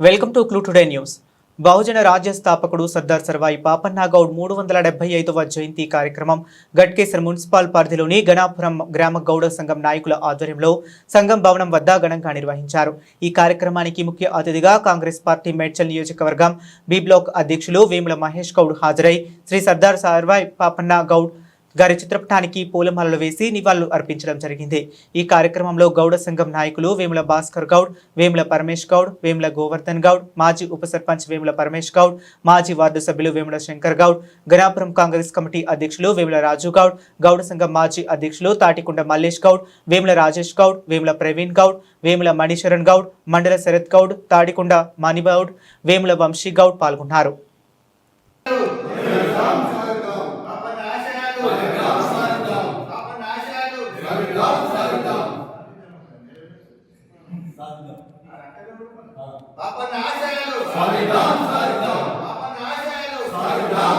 Welcome to Clue today news. బహుజన రాజ్య స్థాపకుడు సర్దార్ సర్వాయి పాపన్నాగౌడ్ మూడు వందల డెబ్బై ఐదవ జయంతి కార్యక్రమం గట్కేసర్ మున్సిపల్ పరిధిలోని గణాపురం గ్రామ గౌడ సంఘం నాయకుల ఆధ్వర్యంలో సంఘం భవనం వద్ద ఘనంగా నిర్వహించారు. ఈ కార్యక్రమానికి ముఖ్య అతిథిగా కాంగ్రెస్ పార్టీ మేడ్చల్ నియోజకవర్గం బి బ్లాక్ అధ్యక్షులు వేముల మహేష్ గౌడ్ హాజరై శ్రీ సర్దార్ సర్వాయి పాపన్నాగౌడ్ గారి చిత్రపటానికి పూలమాలలు వేసి నివాళులు అర్పించడం జరిగింది. ఈ కార్యక్రమంలో గౌడ సంఘం నాయకులు వేముల భాస్కర్ గౌడ్ వేముల పరమేష్ గౌడ్ వేముల గోవర్ధన్ గౌడ్ మాజీ ఉప సర్పంచ్ వేముల పరమేష్ గౌడ్ మాజీ వార్డు సభ్యులు వేముల శంకర్ గౌడ్ గణాపురం కాంగ్రెస్ కమిటీ అధ్యక్షులు వేముల రాజు గౌడ్ గౌడ సంఘం మాజీ అధ్యక్షులు తాటికొండ మల్లేష్ గౌడ్ వేముల రాజేష్ గౌడ్ వేముల ప్రవీణ్ గౌడ్ వేముల మణిశరణ్ గౌడ్ మండల శరత్ గౌడ్ తాడికొండ మణిగౌడ్ వేముల వంశీ గౌడ్ పాల్గొన్నారు. సాధిద్దాం. పాప నాశయాలు సాధిద్దాం సాధిద్దాం. పాప నాశయాలు సాధిద్దాం.